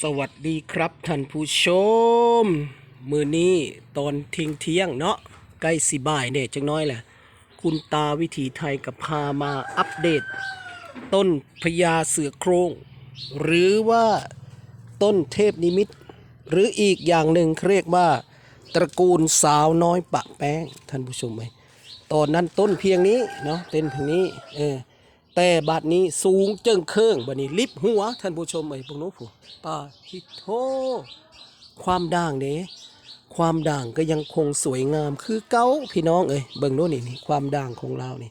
สวัสดีครับท่านผู้ชม มือนี้ตอนเที่ยงเที่ยงเนาะใกล้สิบ่ายเนี่ยจังน้อยแหละ คุณตาวิถีไทยกับพามาอัปเดต ต้นพญาเสือโครง หรือว่าต้นเทพนิมิต หรืออีกอย่างหนึ่งเขาเรียกว่า ตระกูลสาวน้อยปะแป้งท่านผู้ชมไหมตอนนั้นต้นเพียงนี้เนาะเต้นเพียงนี้เออ แต่บัดนี้สูงเจิงเครื่องบัดนี้ลิบหัวท่านผู้ชมไอ้พวกนู้ผู้ป้าฮิโทความด่างเด้ความด่างก็ยังคงสวยงามคือเก้าพี่น้องเอ้ยเบิ่งโน่นนี่นี่ความด่างของเรานี่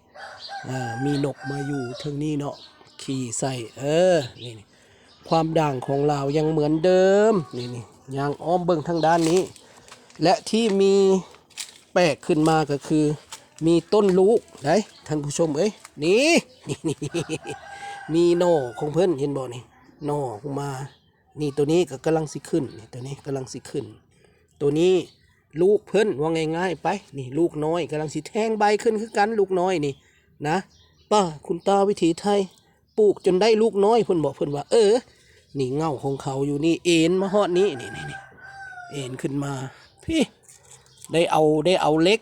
อ่ามีนกมาอยู่ทางนี้เนาะขี่ใส่เออนี่นี่ความด่างของเรายังเหมือนเดิมนี่นี่ยางอ้อมเบิ่งทางด้านนี้ และที่มีแปลกขึ้นมาก็คือ มีต้นลูกไหน ท่านผู้ชมเอ้ยนี่นี่นี่มีหน่อของเพิ่อนเห็นบ่นี่หน่ออกมา นี่ตัวนี้ก็กำลังสิขึ้นนี่ตัวนี้กำลังสิขึ้น ตัวนี้ลูกเพิ่อนว่าง่ายๆไป นี่ลูกน้อยกำลังสิแทงใบขึ้นคือกันลูกน้อยนี่นะป้าคุณตาวิถีไทยปลูกจนได้ลูกน้อยเพิ่อนบอกเพิ่อนว่า เออ นี่เงาของเขาอยู่นี่เอ็นมาฮอดนี้นี่นี่นี่เอ็นขึ้นมา พี่ได้เอาได้เอาเล็ก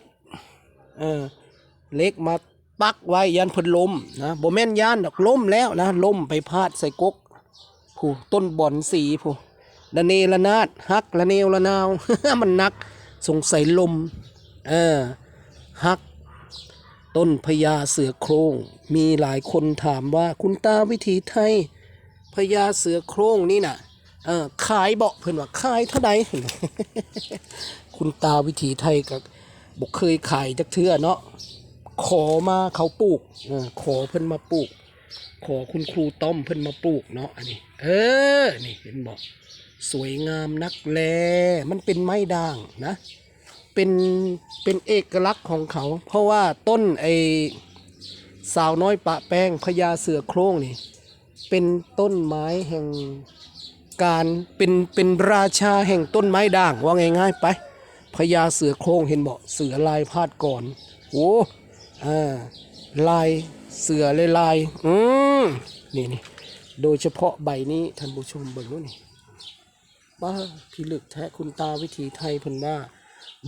เออเล็กมา ปักไว้ยันเพิ่นลมนะบ่แม่นยานดอกล้มแล้วนะล้มไปพาดใส่กกผู้ต้นบอนสีผู้ละเนระนาดฮักละเนวละนาว มันนักสงสัยลมเออฮัก ต้นพญาเสือโครง มีหลายคนถามว่าคุณตาวิถีไทยพญาเสือโครงนี่น่ะเออขายเบาเพิ่อนว่าขายเท่าใดคุณตาวิถีไทยก็บอกเคยขายจักเทือเนาะ ขอมาเขาปลูกอขอเพิ่นมาปลูก ขอคุณครูต้อมเพิ่นมาปลูกเนาะอันนี้ เออ นี่เห็นบอกสวยงามนักแล มันเป็นไม้ด่างนะ เป็น เป็นเอกลักษณ์ของเขา เพราะว่าต้นไอสาวน้อยปะแป้งพญาเสือโคร่งนี่ เป็นต้นไม้แห่งการเป็นเป็นราชาแห่งต้นไม้ด่างว่าง่ายๆไปพญาเสือโคร่งเห็นบอกเสือลายพาดก่อนโอ้ ลายเสือลายลายอืมนี่นี่โดยเฉพาะใบนี้ท่านผู้ชมเบิ่งนู้นนี่บ้าพิลึกแท้คุณตาวิถีไทยเพิ่นว่า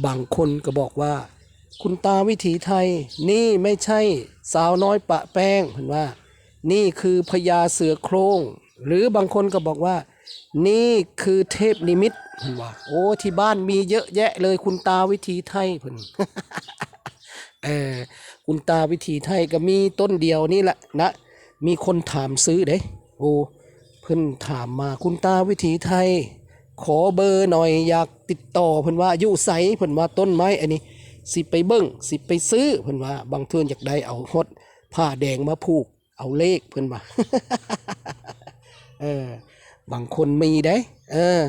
บางคนก็บอกว่า คุณตาวิถีไทย นี่ไม่ใช่สาวน้อยปะแป้งเพิ่นว่า นี่คือพญาเสือโครงหรือบางคนก็บอกว่า นี่คือเทพนิมิตเพิ่นว่า โอ้ที่บ้านมีเยอะแยะเลยคุณตาวิถีไทยเพิ่น เออคุณตาวิถีไทยก็มีต้นเดียวนี่แหละนะ มีคนถามซื้อเด้โอ้เพิ่นถามมาคุณตาวิถีไทย ขอเบอร์หน่อยอยากติดต่อเพิ่นว่าอยู่ไสเพิ่นว่าต้นไม้อันนี้ สิไปเบิ้งสิไปซื้อเพิ่นว่าบางเทื่ออยากได้เอาฮดผ้าแดงมาผูกเอาเลขเพิ่นว่าเออบางคนมีได้เออ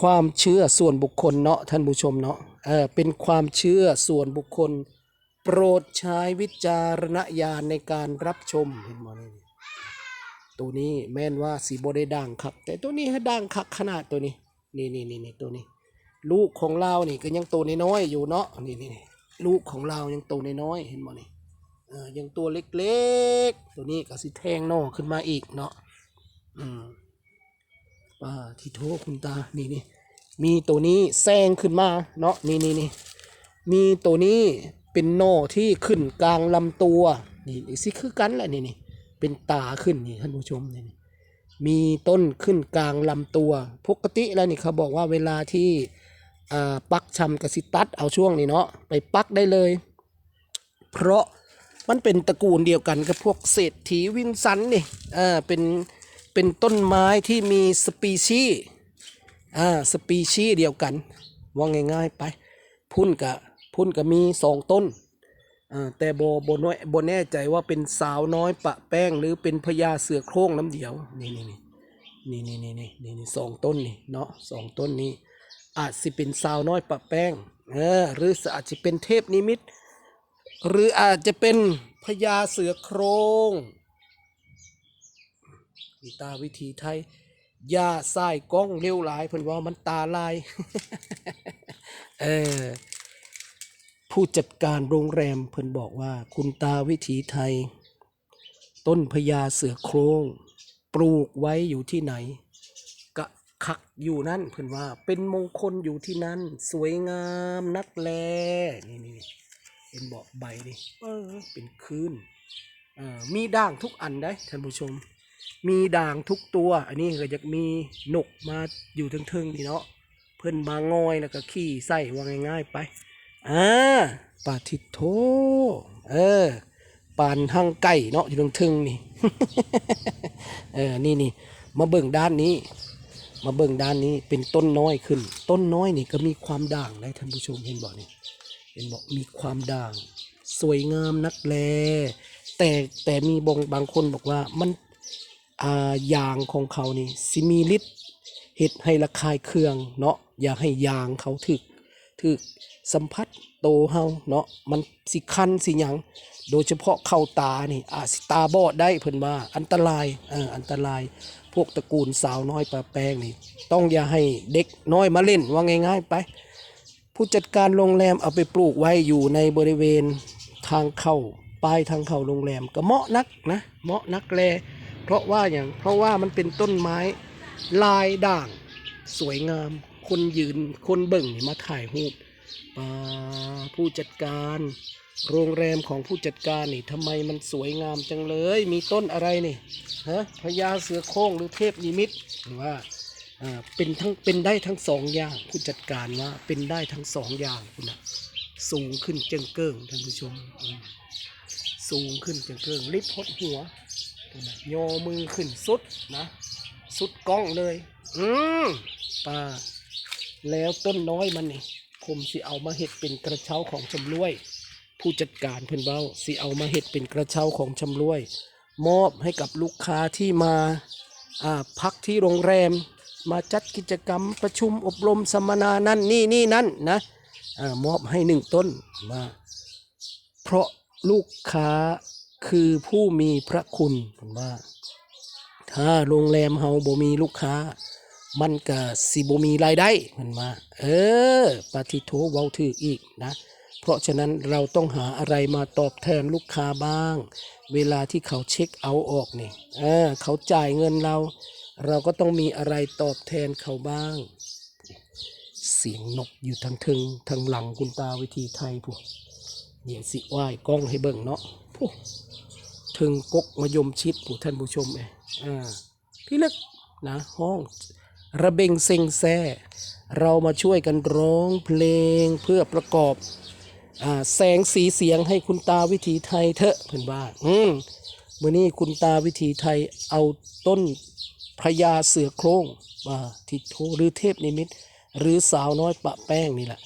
ความเชื่อส่วนบุคคลเนาะท่านผู้ชมเนาะเออเป็นความเชื่อส่วนบุคคล โปรดใช้วิจารณญาณในการรับชมเห็นไหมนี่ตัวนี้แม่นว่าสีโบได้ด่างครับแต่ตัวนี้ให้ด่างคักขนาดตัวนี้ นี่นี่นี่นี่ตัวนี้ ลูกของเรานี่ก็ยังโตน้อยๆอยู่เนาะนี่นี่นี่ลูกของเรายังโตน้อยๆเห็นไหมนี่เออยังตัวเล็กๆ ตัวนี้ก็สิแทงนอขึ้นมาอีกเนาะอืมป้าที่โทษคุณตานี่นี่มีตัวนี้แซงขึ้นมาเนาะนี่นี่นี่มีตัวนี้ เป็นโนอที่ขึ้นกลางลำตัวนี่สิคือกันแหละนี่นี่เป็นตาขึ้นนี่ท่านผู้ชมนี่มีต้นขึ้นกลางลำตัวปกติแล้วนี่เขาบอกว่าเวลาที่อ่าปักชำกสิตัดเอาช่วงนี้เนาะไปปักได้เลย เพราะมันเป็นตระกูลเดียวกันกับพวกเศรษฐีวินสันนี่เออเป็นเป็นต้นไม้ที่มีสปีชีอ่าสปีชีเดียวกัน ว่าง่ายๆไป พุ่นกะ พุ่นกะมีสองต้นอ่าแต่โบโบน้อยโบแน่ใจว่าเป็นสาวน้อยปะแป้งหรือเป็นพญาเสือโคร่งน้ำเดียวนี่นี่นี่นี่นี่นี่นี่นี่สองต้นนี่เนาะสองต้นนี้ อาจสิเป็นสาวน้อยปะแป้งเออหรืออาจจะเป็นเทพนิมิต หรืออาจจะเป็นพญาเสือโคร่งมีตาวิธีไทยยาสายกล้องเร็วหลายเพิ่นว่ามันตาลาย เออ ผู้จัดการโรงแรมเพิ่นบอกว่า คุณตาวิถีไทย ต้นพญาเสือโครงปลูกไว้อยู่ที่ไหนก็คักอยู่นั่นเพิ่นว่า เป็นมงคลอยู่ที่นั่น สวยงามนักแลนี่นี่นี่เห็นบอกใบนี่เออเป็นคืนอ่ามีด่างทุกอันได้ท่านผู้ชม มีด่างทุกตัว อันนี้ก็จะมีนกมาอยู่ทั้งเทิงๆนี่เนาะเพิ่นมางอยแล้วก็ขี่ใส่ว่าง่ายๆไป อ่าปาทิโทเออปานหังไก่เนาะอยู่ทั้งทิงนี่เออนี่นี่มาเบิ่งด้านนี้ มาเบิ่งด้านนี้เป็นต้นน้อยขึ้น ต้นน้อยนี่ก็มีความด่างได้ท่านผู้ชมเห็นบอกนี่เห็นบอกมีความด่าง สวยงามนักแล แต่แต่มีบางบางคนบอกว่ามันอ่ายางของเขานี่สิมีฤทธิ์เห็ดให้ระคายเคืองเนาะอย่าให้ยางเขาถึกถึก สัมผัสโตเฮาเนาะมันสิคันสิหยังโดยเฉพาะเข้าตานี่อาจสิตาบอดได้เพิ่นว่าอันตรายเอออันตราย พวกตระกูลสาวน้อยปลาแป้งนี่ ต้องอย่าให้เด็กน้อยมาเล่นว่าง่าย ๆ ไป ผู้จัดการโรงแรมเอาไปปลูกไว้อยู่ในบริเวณทางเข้าปลายทางเข้าโรงแรมก็เหมาะนักนะเหมาะนักแลเพราะว่าอย่างเพราะว่ามันเป็นต้นไม้ลายด่างสวยงาม คนยืนคนเบิ่งนี่มาถ่ายรูป อ่าผู้จัดการ โรงแรมของผู้จัดการนี่ทำไมมันสวยงามจังเลย มีต้นอะไรนี่ฮะพญาเสือโคร่งหรือเทพนิมิตหรือว่าอ่าเป็นทั้งเป็นได้ทั้งสองอย่างผู้จัดการว่าเป็นได้ทั้งสองอย่างคุณนะสูงขึ้นเจิงเกิงท่านผู้ชม สูงขึ้นเจิงเกิงลิบพดหัวนะโยอมือขึ้นสุดนะสุดกล้องเลย อืมป้าแล้วต้นน้อยมันนี่ ผมสิเอามาเห็ดเป็นกระเช้าของชำรวย ผู้จัดการเพิ่นเบ้าสิเอามาเห็ดเป็นกระเช้าของชำรวย มอบให้กับลูกค้าที่มาอ่าพักที่โรงแรม มาจัดกิจกรรมประชุมอบรมสัมมนานั่นนี่นี่นั่นนะอามอบให้หนึ่งต้นมา เพราะลูกค้าคือผู้มีพระคุณผมว่า ถ้าโรงแรมเฮาบ่มีลูกค้า มันก็สิบ่มีรายได้มันมา เออปาทิโทเว้าถืออีกนะ เพราะฉะนั้นเราต้องหาอะไรมาตอบแทนลูกค้าบ้าง เวลาที่เขาเช็คเอาออกนี่เออเขาจ่ายเงินเรา เราก็ต้องมีอะไรตอบแทนเขาบ้าง เสียงนกอยู่ทางทึงทางหลังคุณตาวิธีไทยพวกเดี๋ยวสิไหว้กล้องให้เบิ่งเนาะพวกถึงกกมะยมชิดผู้ท่านผู้ชมเอยอ่าพี่เล็กนะห้อง ระเบงเซ็งแซ่เรามาช่วยกันร้องเพลงเพื่อประกอบอแสงสีเสียงให้คุณตาวิถีไทยเถอะเพื่อนบ้านอืมมื่อนี้คุณตาวิถีไทยเอาต้นพระยาเสือโคร่งมาทิโทหรือเทพนิมิต หรือสาวน้อยปะแป้งนี่แหละ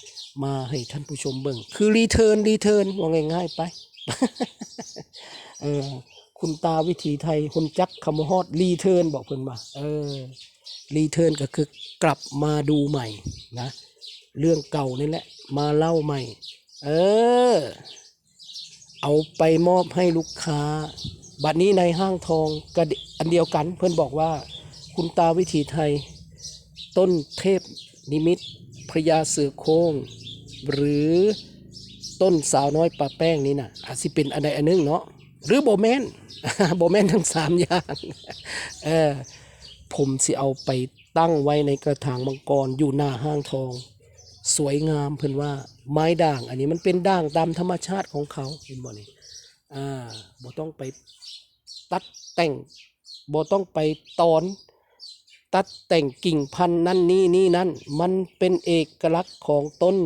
มาให้ท่านผู้ชมเบิ่ง คือรีเทิร์นรีเทิร์นว่าง่ายๆไปเออคุณตาวิถีไทยคนจักคำฮอดรีเทิร์นบอกเพิ่อนมาเออ รีเทิร์นก็คือกลับมาดูใหม่นะ เรื่องเก่านี่แหละ มาเล่าใหม่ เออ เอาไปมอบให้ลูกค้า บัดนี้ในห้างทองกอันเดียวกัน เพื่อนบอกว่า คุณตาวิถีไทย ต้นเทพนิมิตพระยาเสือโคร่งหรือต้นสาวน้อยปลาแป้งนี่นะอาจสิเป็นอันใดอันหนึงเนาะหรือโบแมนโบแมนทั้งสามอย่าง เออ ผมสิเอาไปตั้งไว้ในกระถางมังกรอยู่หน้าห้างทอง สวยงามเพิ่นว่าไม้ด่าง อันนี้มันเป็นด่างตามธรรมชาติของเขาเห็นบ่นี่อ่าบ่ต้องไปตัดแต่งบ่ต้องไปตอน ตัดแต่งกิ่งพันธุ์นั่นนี่นี่นั่น มันเป็นเอกลักษณ์ของต้น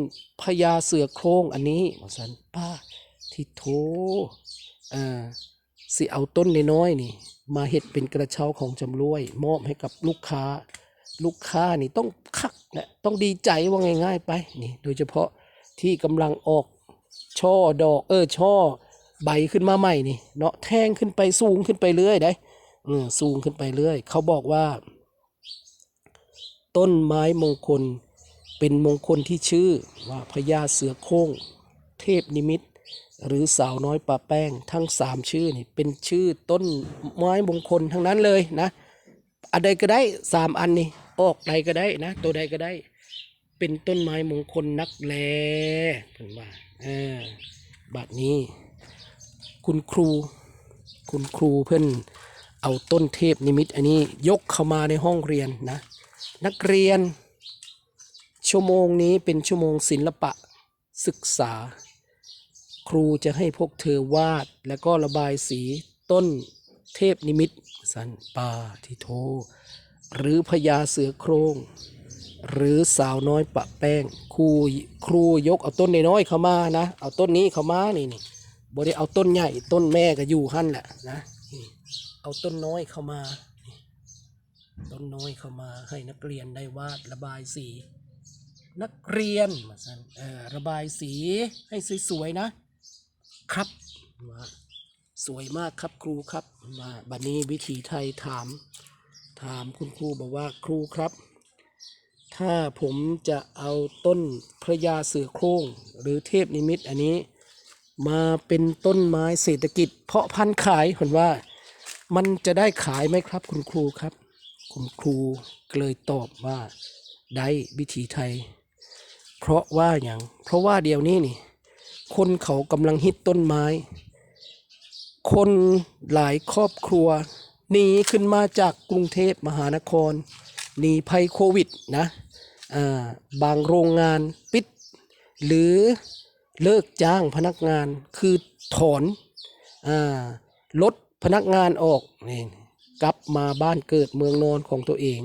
พญาเสือโครงอันนี้ว่าสันป้าที่โถอ่าสิเอาต้นน้อยๆนี่ มาเฮ็ดเป็นกระเช้าของจำรวย มอบให้กับลูกค้า ลูกค้านี่ต้องคักนะต้องดีใจว่าง่าย ๆ ไปนี่โดยเฉพาะที่กำลังออกช่อดอก เออช่อใบขึ้นมาใหม่นี่เนาะแทงขึ้นไปสูงขึ้นไปเรื่อยได้อืมสูงขึ้นไปเรื่อย เขาบอกว่า ต้นไม้มงคลเป็นมงคลที่ชื่อว่าพญาเสือโคร่งเทพนิมิต หรือสาวน้อยปลาแป้งทั้งสามชื่อนี่เป็นชื่อต้นไม้มงคลทั้งนั้นเลยนะอันใดก็ได้สามอันนี่ออกใดก็ได้นะ ตัวใดก็ได้ เป็นต้นไม้มงคลนักแลเพิ่นว่าเออบัดนี้ คุณครู คุณครูเพิ่นเอาต้นเทพนิมิตอันนี้ยกเข้ามาในห้องเรียนนะ นักเรียน ชั่วโมงนี้เป็นชั่วโมงศิลปะศึกษา ครูจะให้พวกเธอวาดแล้วก็ระบายสีต้นเทพนิมิต สันปาทิโท หรือพญาเสือโครง หรือสาวน้อยปะแป้ง ครูครูยกเอาต้นน้อยๆเข้ามานะ เอาต้นนี้เข้ามานี่นี่บ่ได้เอาต้นใหญ่ต้นแม่ก็อยู่หั่นแหละนะ เอาต้นน้อยเข้ามา ต้นน้อยเข้ามาให้นักเรียนได้วาดระบายสี นักเรียนมาสันเออระบายสีให้สวยๆนะ ครับว่าสวยมากครับครูครับ มาบัดนี้วิถีไทยถาม ถามคุณครูบอกว่าครูครับ ถ้าผมจะเอาต้นพระยาเสือโคร่งหรือเทพนิมิตอันนี้ มาเป็นต้นไม้เศรษฐกิจ เพาะพันธุ์ขายเห็นว่า มันจะได้ขายไหมครับ คุณครูครับ คุณครูก็เลยตอบว่าได้วิถีไทย เพราะว่าอย่างเพราะว่าเดียวนี้นี่ คนเขากำลังฮิตต้นไม้ คนหลายครอบครัวหนีขึ้นมาจากกรุงเทพมหานครหนีภัยโควิดนะาบางโรงงานปิด หรือเลิกจ้างพนักงานคือถอนอลดพนักงานออกนี่กลับมาบ้านเกิดเมืองนอนของตัวเอง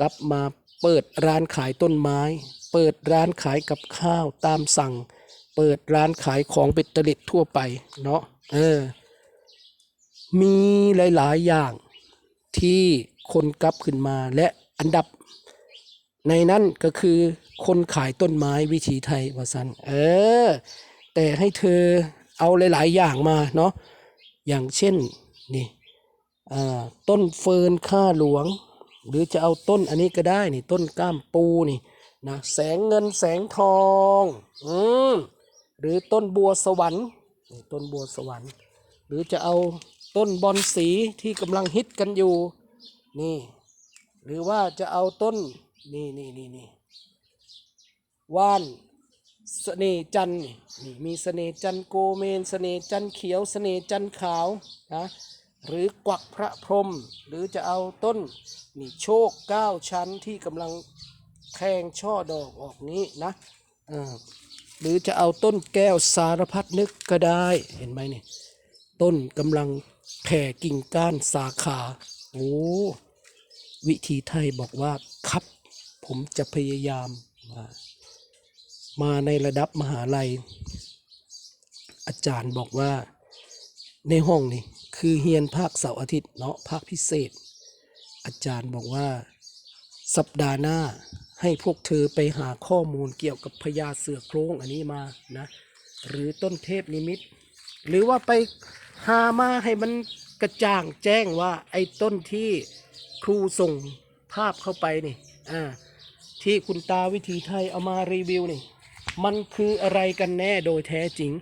กลับมาเปิดร้านขายต้นไม้ เปิดร้านขายกับข้าวตามสั่ง เปิดร้านขายของเบ็ดเตล็ดทั่วไปเนาะเออ มีหลาย ๆ อย่างที่คนกลับขึ้นมาและอันดับ ในนั้นก็คือคนขายต้นไม้วิถีไทยว่าสันเออ แต่ให้เธอเอาหลาย ๆ อย่างมาเนาะอย่างเช่นนี่ต้นเฟิร์นข้าหลวง หรือจะเอาต้นอันนี้ก็ได้นี่ต้นก้ามปูนี่นะแสงเงินแสงทอง อืม หรือต้นบัวสวรรค์นี่ต้นบัวสวรรค์ หรือจะเอาต้นบอนสีที่กำลังฮิตกันอยู่นี่ หรือว่าจะเอาต้นนี่นี่นี่นี่ว่านเสน่จันนี่นี่มีเสน่จันโกเมนเสน่จันเขียวเสน่จันขาวนะหรือกวักพระพรหมหรือจะเอาต้นนี่โชคเก้าชั้นที่กำลังแทงช่อดอกออกนี้นะเออ หรือจะเอาต้นแก้วสารพัดนึกก็ได้เห็นไหมนี่ต้นกำลังแผ่กิ่งก้านสาขาโอ้วิธีไทยบอกว่าครับ ผมจะพยายามมามาในระดับมหาลัย อาจารย์บอกว่าในห้องนี่คือเฮียนภาคเสาร์อาทิตย์เนาะภาคพิเศษ อาจารย์บอกว่า สัปดาห์หน้า ให้พวกเธอไปหาข้อมูลเกี่ยวกับพญาเสือโครงอันนี้มานะ หรือต้นเทพนิมิต หรือว่าไปหามาให้มันกระจ่างแจ้งว่าไอ้ต้นที่ครูส่งภาพเข้าไปนี่อ่าที่คุณตาวิถีไทยเอามารีวิวนี่ มันคืออะไรกันแน่โดยแท้จริง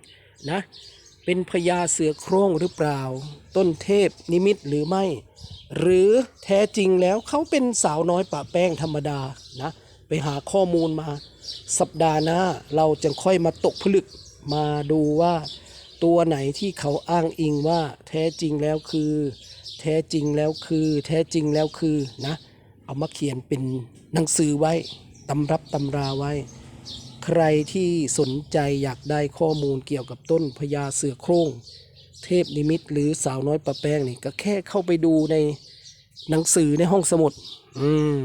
นะ เป็นพญาเสือโคร่งหรือเปล่า ต้นเทพนิมิตหรือไม่ หรือแท้จริงแล้วเขาเป็นสาวน้อยปะแป้งธรรมดานะ ไปหาข้อมูลมาสัปดาห์หน้าเราจะค่อยมาตกผลึกมาดูว่า ตัวไหนที่เขาอ้างอิงว่า แท้จริงแล้วคือ แท้จริงแล้วคือ แท้จริงแล้วคือนะ เอามาเขียนเป็นหนังสือไว้ตำรับตำราไว้ ใครที่สนใจอยากได้ข้อมูลเกี่ยวกับต้นพญาเสือโคร่งเทพนิมิตหรือสาวน้อยประแป้งนี่ก็แค่เข้าไปดูในหนังสือในห้องสมุด อืม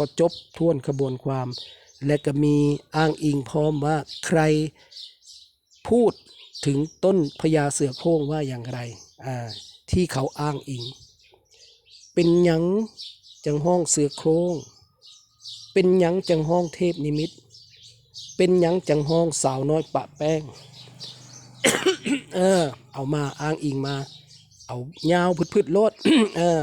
ก็จบท่วนขบวนความ และก็มีอ้างอิงพร้อมว่าใครพูดถึงต้นพญาเสือโคร่งว่าอย่างไรอ่าที่เขาอ้างอิง เป็นยังจังห้องเสือโคร่งเป็นยังจังห้องเทพนิมิต เป็นยังจังห้องสาวน้อยปะแป้ง เออ เอามาอ้างอิงมา เอายาวพืดๆโลด เออ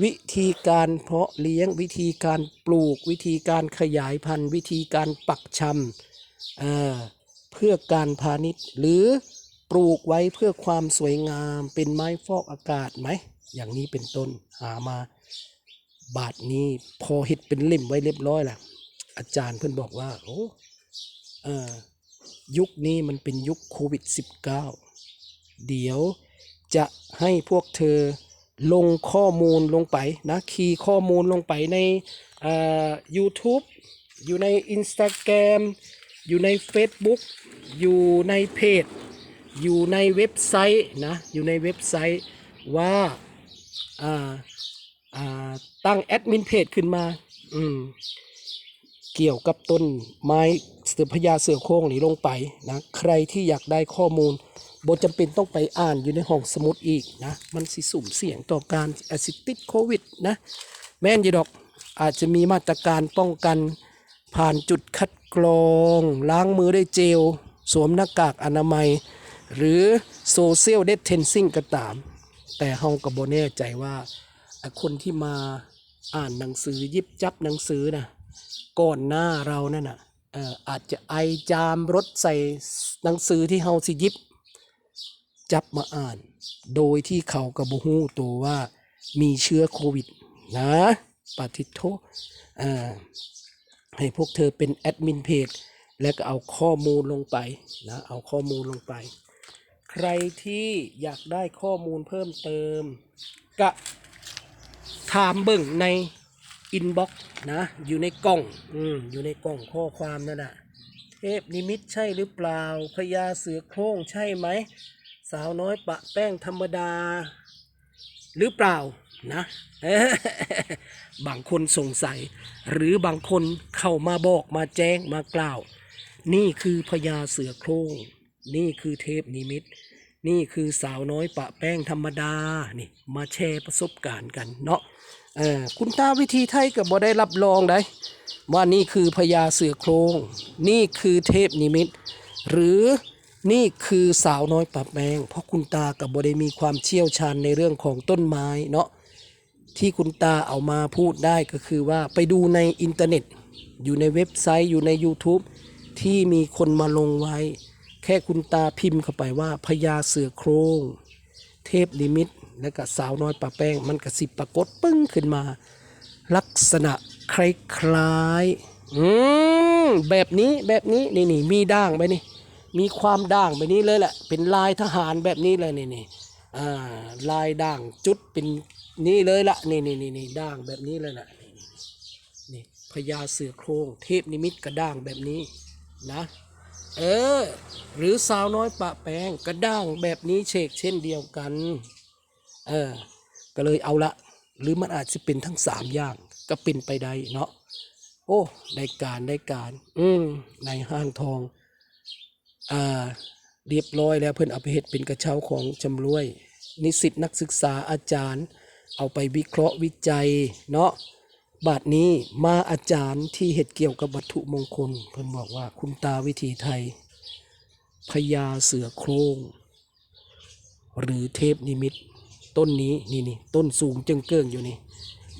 วิธีการเพาะเลี้ยงวิธีการปลูก วิธีการขยายพันธุ์ วิธีการปักชำเเพื่อการพาณิชย์ หรือปลูกไว้เพื่อความสวยงามเป็นไม้ฟอกอากาศไหม อย่างนี้เป็นต้นหามาบาทนี้พอเห็ดเป็นเล่มไว้เรียบร้อยแล้วอาจารย์เพื่อนบอกว่าโอ้อยุคนี้มันเป็นยุคโควิด -19 เดี๋ยวจะให้พวกเธอ ลงข้อมูลลงไปนะคีย์ข้อมูลลงไปในเอ่อ YouTube อยู่ใน Instagram อยู่ใน Facebook อยู่ในเพจ อยู่ในเว็บไซต์นะอยู่ในเว็บไซต์ว่าาาตั้งแอดมินเพจขึ้นมาอืมเกี่ยวกับต้นไม้เสือพญาเสือโคร่งนี้ลงไปนะใครที่อยากได้ข้อมูล บจำเป็นต้องไปอ่านอยู่ในห้องสมุดอีกนะ มันสิสุ่มเสี่ยงต่อการอาสิติดโควิดนะ แม่นยีดอกอาจจะมีมาตรการป้องกัน ผ่านจุดคัดกรอง ล้างมือด้วยเจล สวมหน้ากากอนามัย หรือโซเชียลเด t เทนซิ่งก็ตาม แต่เฮาก็บ่แน่ใจว่าคนที่มาอ่านหนังสือยิบจับหนังสือนะก่อนหน้าเรานั่นนะเอ่ออาจจะไอจามรถใส่หนังสือที่เฮาสิยิบ จับมาอ่าน โดยที่เขากระบูฮู้ตัวว่ามีเชื้อโควิด นะปฏิโทให้พวกเธอเป็นแอดมินเพจแล้วก็เอาข้อมูลลงไปนะเอาข้อมูลลงไป ใครที่อยากได้ข้อมูลเพิ่มเติม ก็ถามเบิ่งในอินบ็อกซ์นะ อยู่ในกล่องอืมอยู่ในกล่องข้อความนั่นน่ะเทพนิมิตใช่หรือเปล่าพญาเสือโคร่งใช่ไหม สาวน้อยปะแป้งธรรมดา หรือเปล่านะบางคนสงสัย หรือบางคนเข้ามาบอกมาแจ้งมากล่าว นี่คือพญาเสือโคร่งนี่คือเทพนิมิต นี่คือสาวน้อยปะแป้งธรรมดานี่มาแชร์ประสบการณ์กันเนาะคุณตาวิธีไทยก็บ่ได้รับรองได้ว่านี่คือพญาเสือโครง นี่คือเทพนิมิต หรือ นี่คือสาวน้อยปะแปงเพราะคุณตากับบได้มีความเชี่ยวชาญในเรื่องของต้นไม้เนาะที่คุณตาเอามาพูดได้ก็คือว่าไปดูในอินเทอร์เน็ต อยู่ในเว็บไซต์อยู่ใน YouTube ที่มีคนมาลงไว้ แค่คุณตาพิมพ์เข้าไปว่าพญาเสือโครง เทพนิมิต และก็สาวน้อยปะแป้ง มันกระสิบปรากฏปึ้งขึ้นมา ลักษณะคล้ายๆอืมแบบนี้แบบนี้นี่นี่มีด่างไปนี่ มีความด่างไปนี้เลยแหละ เป็นลายทหารแบบนี้เลยนี่นี่อ่าลายด่างจุดเป็นนี่เลยละนี่นี่นี่นี่ด่างแบบนี้เลยละนี่นี่นี่พญาเสือโครงเทพนิมิตกระด่างแบบนี้นะเออหรือสาวน้อยปะแปงกระด้างแบบนี้เชกเช่นเดียวกันเออก็เลยเอาละ หรือมันอาจจะเป็นทั้งสามอย่างก็เป็นไปได้เนาะโอ้ได้การได้การ อืมในห้างทอง อ่าเรียบร้อยแล้วเพิ่อนเอาไปเฮ็ดเป็นกระเช้าของจำรวย นิสิตนักศึกษาอาจารย์ เอาไปวิเคราะห์วิจัยเนาะบาดนี้มาอาจารย์ที่เฮ็ดเกี่ยวกับวัตถุมงคล เพิ่นบอกว่าคุณตาวิธีไทยพญาเสือโครงหรือเทพนิมิต ต้นนี้นี่นี่ต้นสูงจึงเกิงอยู่นี่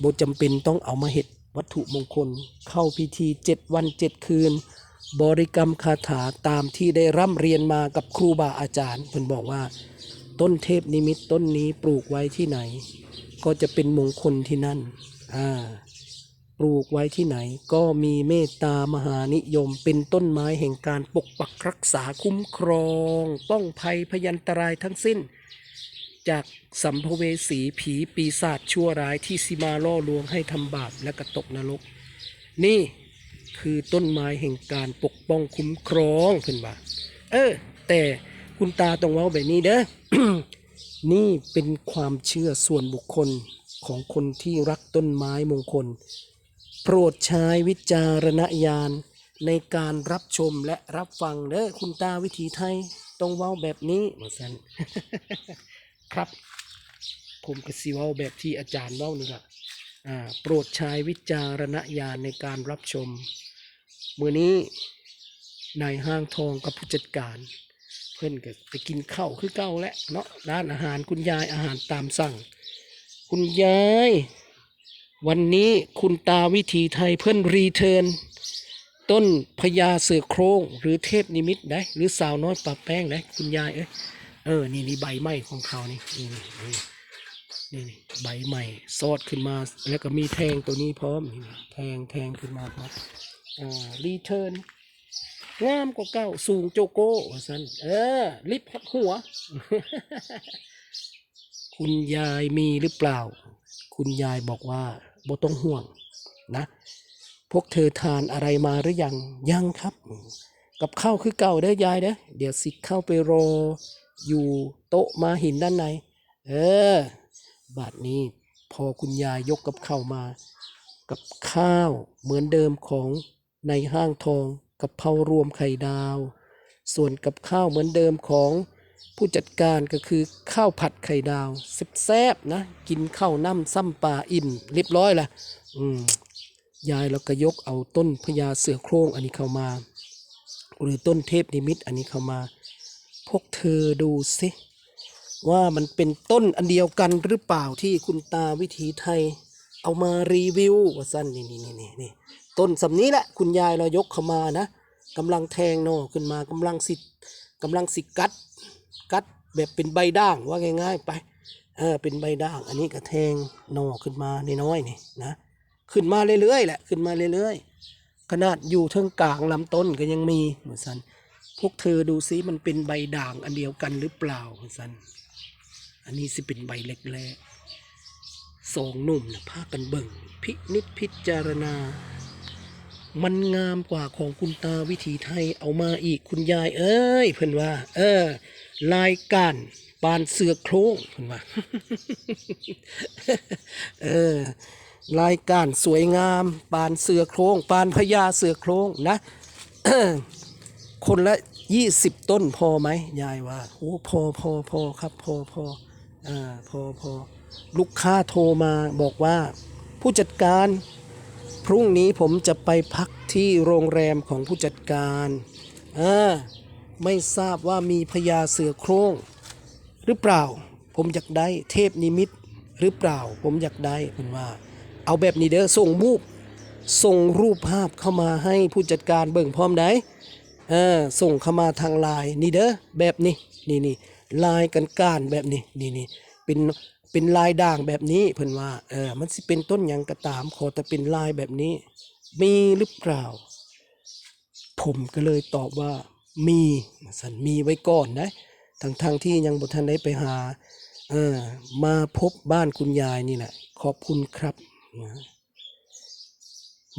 บจำเป็นต้องเอามาเห็ดวัตถุมงคล เข้าพิธีเจ็ดวันเจ็ดคืน บริกรรมคาถาตามที่ได้ร่ำเรียนมากับครูบาอาจารย์เพิ่นบอกว่า ต้นเทพนิมิตต้นนี้ปลูกไว้ที่ไหน ก็จะเป็นมงคลที่นั่นอ่าปลูกไว้ที่ไหน ก็มีเมตตามหานิยมเป็นต้นไม้แห่งการปกปักรักษาคุ้มครอง ป้องภัยพยันตรายทั้งสิ้น จากสัมภเวสีผีปีศาจชั่วร้ายที่สิมาล่อลวงให้ทำบาปและกระตกนรก นี่ คือต้นไม้แห่งการปกป้องคุ้มครองเพิ่นว่า เออ แต่คุณตาต้องเว้าแบบนี้เด้อ นี่เป็นความเชื่อส่วนบุคคลของคนที่รักต้นไม้มงคล โปรดใช้วิจารณญาณในการรับชมและรับฟังเด้อคุณตาวิถีไทยต้องเว้าแบบนี้ว่าซั่นครับ ผมก็สิเว้าแบบที่อาจารย์เว้านี่ล่ะโปรดใช้วิจารณญาณในการรับชม มื้อนี้นายห้างทองกับผู้จัดการ เพื่อนก็ไปกินข้าวคือเก้าแหละเนาะร้านอาหารคุณยายอาหารตามสั่ง คุณยาย วันนี้คุณตาวิถีไทยเพื่อนรีเทิร์นต้นพญาเสือโครงหรือเทพนิมิตได้หรือสาวน้อยปะแป้งได้คุณยายเอ้ยเออนี่นี่ใบไม้ของเขานี่นี่นี่นี่นี่ใบใหม่ซอดขึ้นมา แล้วก็มีแทงตัวนี้พร้อมแทงแทงขึ้นมาครับอ่า รีเทิร์นงามกว่าเก้าสูงโจโก้ว่าสันเออ ลิฟต์พัดหัว คุณยายมีหรือเปล่า คุณยายบอกว่าบ่ต้องห่วงนะ พวกเธอทานอะไรมาหรือยัง ยังครับ กับข้าวคือเก่าเด้อยายเด้อเดี๋ยวสิเข้าไปรอ อยู่โต๊ะมาหินด้านใน เออ บาทนี้พอคุณยายยกกับข้าวมา กับข้าวเหมือนเดิมของ ในห้างทองกับเพรารวมไข่ดาว ส่วนกับข้าวเหมือนเดิมของผู้จัดการก็คือข้าวผัดไข่ดาวแซ่บๆนะ กินข้าวน้ำซ้ำปลาอิ่มเรียบร้อยละอืมยายเราก็ยกเอาต้นพญาเสือโคร่งอันนี้เข้ามา หรือต้นเทพนิมิตอันนี้เข้ามา พวกเธอดูสิว่ามันเป็นต้นอันเดียวกันหรือเปล่าที่คุณตาวิถีไทย เอามารีวิวว่าสั้นนี่นี่นี่นี่นี่ ต้นสำนี้แหละคุณยายเรายกเข้ามานะกำลังแทงหนอขึ้นมากำลังสิกำลังสิกัด กัดแบบเป็นใบด่างว่าง่าย ๆ ไปเออเป็นใบด่าง อันนี้ก็แทงหนอขึ้นมาน้อยๆนี่นะขึ้นมาเรื่อยๆแหละขึ้นมาเรื่อยๆ ขนาดอยู่เทิงกลางลำต้นก็ยังมีเหมือนสันพวกเธอดูซิมันเป็นใบด่างอันเดียวกันหรือเปล่าเหมือนสันอันนี้สิเป็นใบเล็กๆสองหนุ่มนะพากันเบิ่งพินิจพิจารณา มันงามกว่าของคุณตาวิถีไทยเอามาอีกคุณยาย เอ้ยเพิ่นว่า เออ รายการปานเสือโครงเพิ่นว่า เออรายการสวยงาม ปานเสือโครงปานพญาเสือโครงนะคนละยี่สิบต้นพอไหมยายว่าโอ้พอพอพอครับพอพออ่าพอพอลูกค้าโทรมาบอกว่า ผู้จัดการ พรุ่งนี้ผมจะไปพักที่โรงแรมของผู้จัดการอ่าไม่ทราบว่ามีพญาเสือโครงหรือเปล่า ผมอยากได้เทพนิมิตหรือเปล่า ผมอยากได้เป็นว่า เอาแบบนี้เด้อส่งรูปส่งรูปภาพเข้ามาให้ผู้จัดการเบิ่งพร้อมได้เออส่งเข้ามาทางไลน์นี่เด้อแบบนี้นี่นี่ไลายกันกานแบบนี้นี่นี่เป็น เป็นลายด่างแบบนี้เพิ่นว่าเออมันสิเป็นต้นหยังก็ตาม ขอแต่เป็นลายแบบนี้ มีหรือเปล่า ผมก็เลยตอบว่ามีสันมีไว้ก่อนนะทั้งทางที่ยังบ่ทันได้ไปหาเออมาพบบ้านคุณยายนี่แหละขอบคุณครับ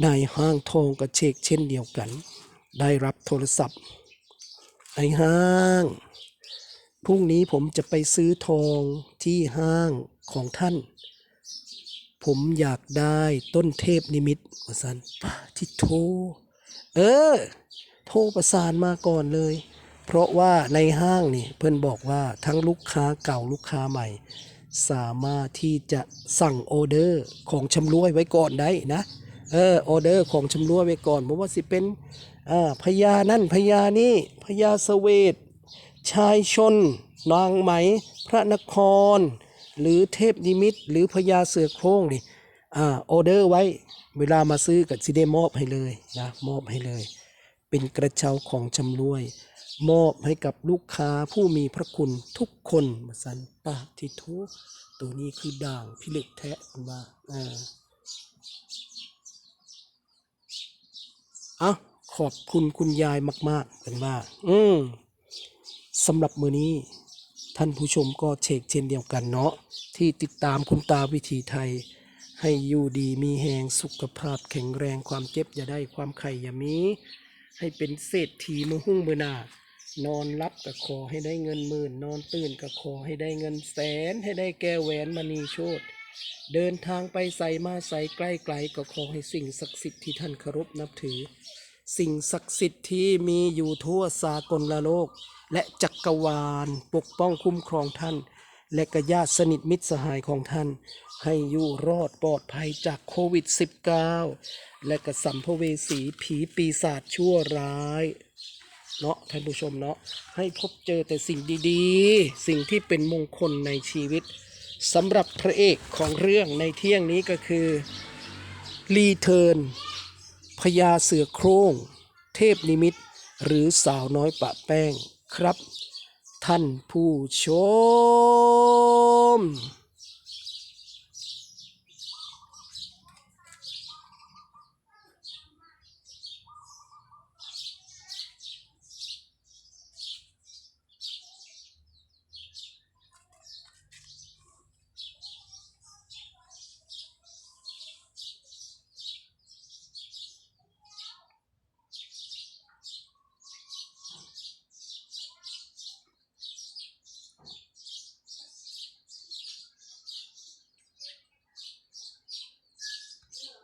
นายห้างทองกับเชกเช่นเดียวกัน ได้รับโทรศัพท์ไอ้ห้าง พรุ่งนี้ผมจะไปซื้อทองที่ห้างของท่าน ผมอยากได้ต้นเทพนิมิตมาสันป้าที่โทรเออ โทรประสานมาก่อนเลย เพราะว่าในห้างนี่เพื่อนบอกว่าทั้งลูกค้าเก่าลูกค้าใหม่ สามารถที่จะสั่งออเดอร์ของชำรวยไว้ก่อนได้นะ เออออเดอร์ของชำรวยไว้ก่อนเพราะว่าสิเป็นอ่าพญานั่นพญานี่พญาเสเวต ชายชน นางไหม พระนคร หรือเทพนิมิต หรือพญาเสือโคร่งนี่อ่าออเดอร์ไว้เวลามาซื้อกับซิเดมอบให้เลยนะมอบให้เลย เป็นกระเช้าของชำรวย มอบให้กับลูกค้าผู้มีพระคุณทุกคนมาสันปาที่ทุกตัวนี้คือด่างพิลึกแท้คุณว่าอ่าเอาขอบคุณคุณยายมากๆเป็นว่าอืม สำหรับมือนี้ท่านผู้ชมก็เชกเช่นเดียวกันเนาะที่ติดตามคุณตาวิถีไทย ให้อยู่ดีมีแหงสุขภาพแข็งแรงความเจ็บอย่าได้ความไข่อย่ามี ให้เป็นเศรษฐีมือหุ้งมือนานอนรับก็ขอให้ได้เงินหมื่น นอนตื่นก็ขอให้ได้เงินแสน ให้ได้แก้แหวนมณีโชตเดินทางไปใส่มาใส่ใกล้ไกลก็ขอให้สิ่งศักดิ์สิทธิ์ที่ท่านเคารพนับถือ สิ่งศักดิ์สิทธิ์ที่มีอยู่ทั่วสากลละโลก และจักรวาลปกป้องคุ้มครองท่าน และกญาติสนิทมิตรสหายของท่าน ให้อยู่รอดปลอดภัยจากโควิด -19 และกสัมภเวสีผีปีศาจชั่วร้ายเนาะท่านผู้ชมเนาะให้พบเจอแต่สิ่งดีๆ สิ่งที่เป็นมงคลในชีวิตสำหรับพระเอกของเรื่องในเที่ยงนี้ก็คือรีเทิร์น พญาเสือโคร่ง เทพนิมิต หรือสาวน้อยปะแป้งครับ ท่านผู้ชม